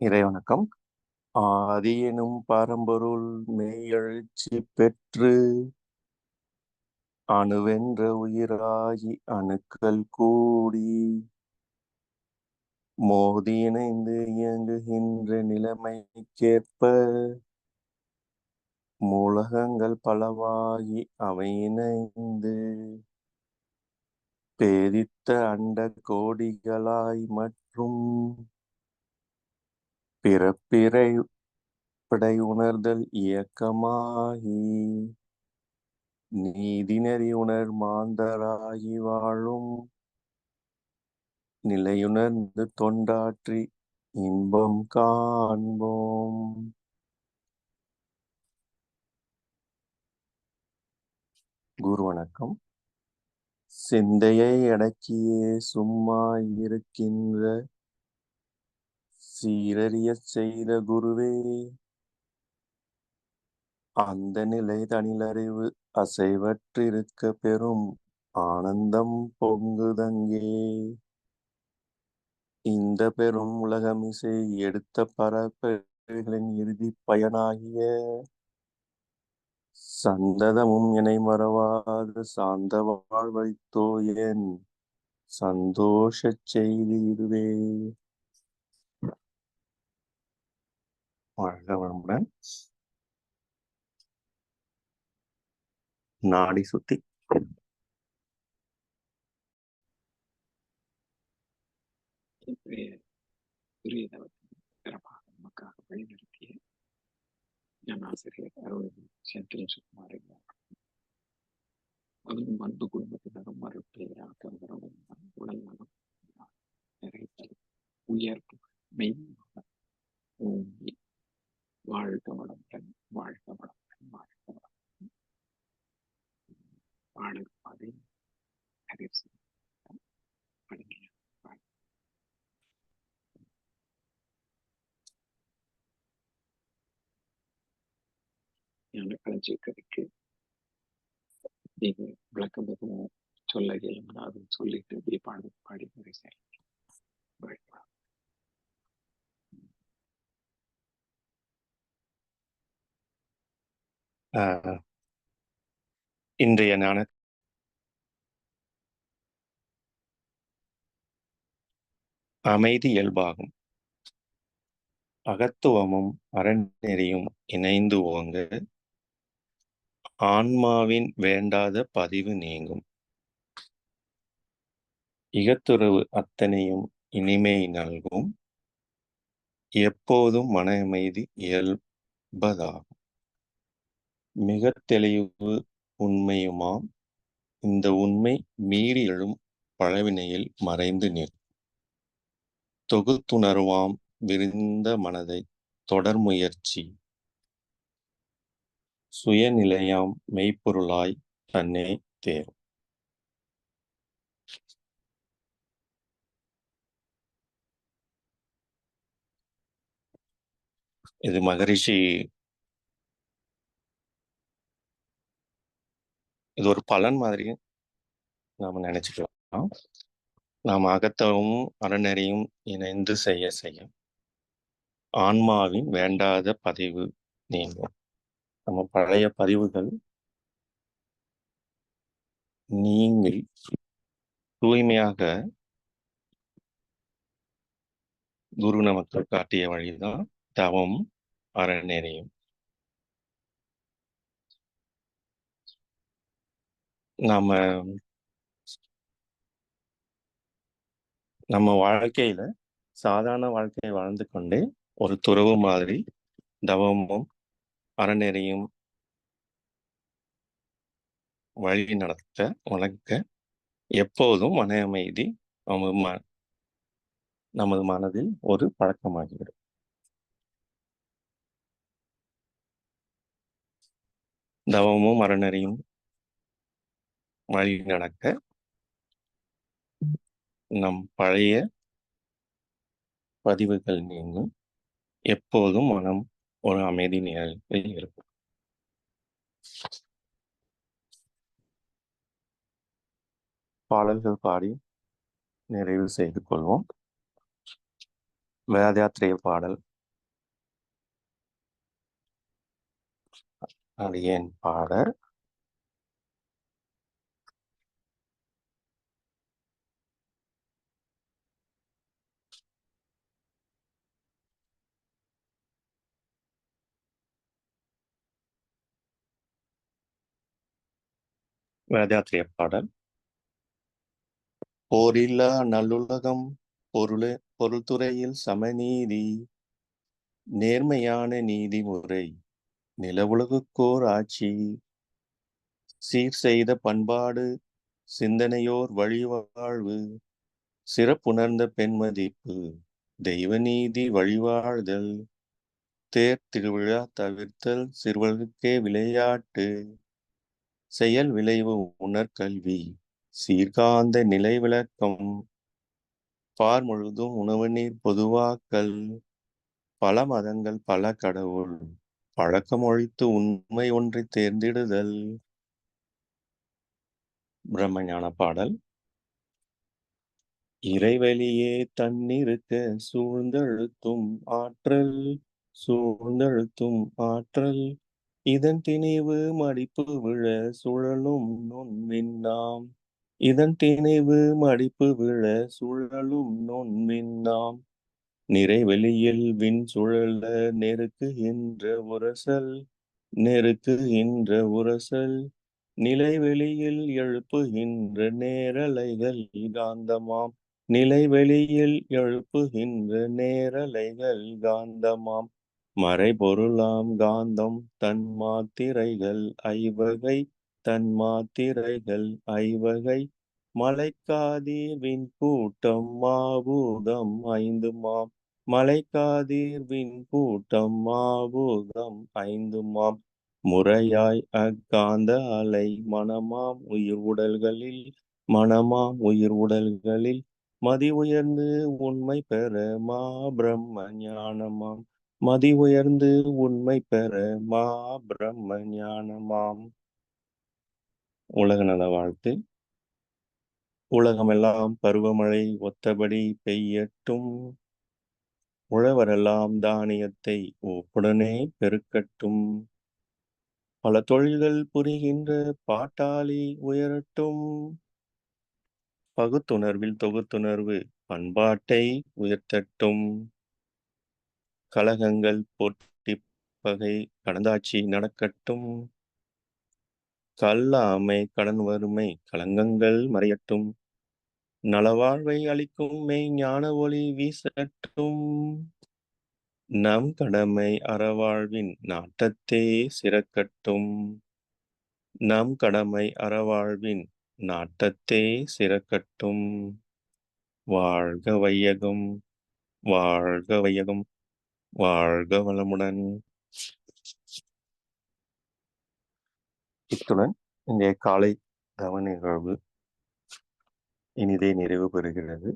இறைவணக்கம். ஆதி எனும் பரம்பொருள் மெய்யெழுச்சி பெற்று அணுவென்ற உயிராகி அணுக்கள் கூடி மோதி இணைந்து இயங்குகின்ற நிலைமைக்கேற்ப மூலகங்கள் பலவாகி அவை இணைந்து பேதித்த அண்ட கோடிகளாய் மற்றும் பிறப்பிறை படை உணர்தல் இயக்கமாகி நீதிநெறி உணர் மாந்தராகி வாழும் நிலையுணர்ந்து தொண்டாற்றி இன்பம் காண்போம். குரு வணக்கம். சிந்தையை அடக்கியே சும்மா இருக்கின்ற சீரறியச் செய்த குருவே அந்த நிலை தனிலறிவு அசைவற்றிருக்க பெறும் ஆனந்தம் பொங்குதங்கே. இந்த பெரும் உலகமிசை எடுத்த பரப்பர்களின் இறுதி பயனாகிய சந்ததமும் இணை மறவாத சாந்த வாழ்வைத்தோ என் சந்தோஷ செய்தி இதுவே வாழ்க நாடி சுத்தி. நமக்காக வழிநடத்திய ஞானாசிரியர் அருள் செந்தில் சுகுமார் அதுவும் அன்பு வாழ்க வளமுடன் வாழ்க வளமுடன் வாழ்க வளமுடன் பாடல் பாதை ஹரிசு வழங்கிய ஞான களஞ்சியக்கதைக்கு நீங்க விளக்கம் எதுவும் சொல்ல இயலும்னா அதை சொல்லிட்டு அப்படியே பாடி முறை செய்யலாம் இன்றைய ஞான அமைதி இயல்பாகும். அகத்துவமும் அறநெறியும் இணைந்து ஓங்க ஆன்மாவின் வேண்டாத பதிவு நீங்கும். இகத்துறவு அத்தனையும் இனிமை நல்கும். எப்போதும் மன அமைதி இயல்பதாகும். மிக தெளிவு உண்மையுமாம். இந்த உண்மை மீறி எழும் பழவினையில் மறைந்து நிற். தொகுத்துணர்வாம் விரிந்த மனதை தொடர் முயற்சி. சுயநிலையாம் மெய்ப்பொருளாய் தன்னை தேர். இது மகரிஷி இது ஒரு பலன் மாதிரி நாம நினைச்சுக்கலாம். நாம் அகத்தவும் அறநெறியும் இணைந்து செய்ய செய்ய ஆன்மாவின் வேண்டாத பதிவு நீங்கும். நம்ம பழைய பதிவுகள் நீங்கள் தூய்மையாக குரு நமக்கு காட்டிய வழிதான் தவம் அறநெறியும். நாம நம்ம வாழ்க்கையில சாதாரண வாழ்க்கையை வாழ்ந்து கொண்டே ஒரு துறவு மாதிரி தவமும் அறநெறியும் வழி நடத்த வளர்க்க எப்போதும் மன அமைதி நமது ம நமது மனதில் ஒரு பழக்கமாகிவிடும். தவமும் அறநெறியும் வழி நடக்க நம் பழைய பதிவுகள் நீங்கும் எப்போதும் மனம் ஒரு அமைதி நிலையில் இருக்கும். பாடல்கள் பாடி நிறைவு செய்து கொள்வோம். வேதயாத்திரைய பாடல். ஏன் பாட வேதாத்திரிய பாடல். போரில்லா நல்லுலகம் பொருளு பொருள் துறையில் சமநீதி நேர்மையான நீதிமுறை நிலவுலகுக்கோர் ஆட்சி சீர் செய்த பண்பாடு சிந்தனையோர் வழிவாழ்வு சிறப்புணர்ந்த பெண்மதிப்பு தெய்வநீதி வழிவாழ்தல் தேர் திருவிழா தவிர்த்தல் சிறுவர்களுக்கே விளையாட்டு செயல் விளைவு உணர்கல்வி. சீர்காந்த நிலை விளக்கம். பார் முழுதும் உணவு நீர் பொதுவாக்கல் பல மதங்கள் பல கடவுள். பழக்கம் ஒழித்து உண்மை ஒன்றை தேர்ந்திடுதல். பிரம்மஞான பாடல். இறைவெளியே தன்னிருக்க சூழ்ந்தழுத்தும் ஆற்றல். சூழ்ந்தழுத்தும் ஆற்றல். இதன் திணிவு மடிப்பு விழ சுழலும் நுண்மின்னாம் இதன் திணிவு மடிப்பு விழ சுழலும் நுண்மின்னாம் நிறைவெளியில் விண் சுழல நெருக்கு என்ற உரசல் நெருக்கு என்ற உரசல். நிலைவெளியில் எழுப்புகின்ற நேரலைகள் காந்தமாம். நிலைவெளியில் எழுப்புகின்ற நேரலைகள் காந்தமாம். மறைபொருளாம் காந்தம் தன் மாத்திரைகள் ஐவகை தன் மாத்திரைகள் ஐவகை மலைக்காதீர்வின் கூட்டம் மாபூதம் ஐந்து மாம் மலைக்காதீர்வின் கூட்டம் மாபூதம் ஐந்து மாம் முறையாய் அக்காந்த அலை மனமாம் உயிர் உடல்களில் மனமாம் உயிர் உடல்களில் மதி உயர்ந்து உண்மை பெற மா பிரம்ம ஞானமாம். மதி உயர்ந்து உண்மை பெற மா பிரம்ம ஞானமாம். உலக நல வாழ்த்து. உலகமெல்லாம் பருவமழை ஒத்தபடி பெய்யட்டும். உழவரெல்லாம் தானியத்தை ஒப்புடனே பெருக்கட்டும். பல தொழில்கள் புரிகின்ற பாட்டாளி உயரட்டும். பகுத்துணர்வில் தொகுத்துணர்வு பண்பாட்டை உயர்த்தட்டும். கழகங்கள் போட்டி பகை கடந்தாட்சி நடக்கட்டும். கல்லாமை கடன் வறுமை கலங்கங்கள் மறையட்டும். நலவாழ்வை அளிக்கும் மெய் ஞான ஒளி வீசட்டும். நம் கடமை அறவாழ்வின் நாட்டத்தே சிறக்கட்டும். நம் கடமை அறவாழ்வின் நாட்டத்தே சிறக்கட்டும். வாழ்க வையகம் வாழ்க வையகம். வாழ்க வளமுடன். இத்துடன் இன்றைய காலை கவன நிகழ்வு இனிதே நிறைவு பெறுகிறது.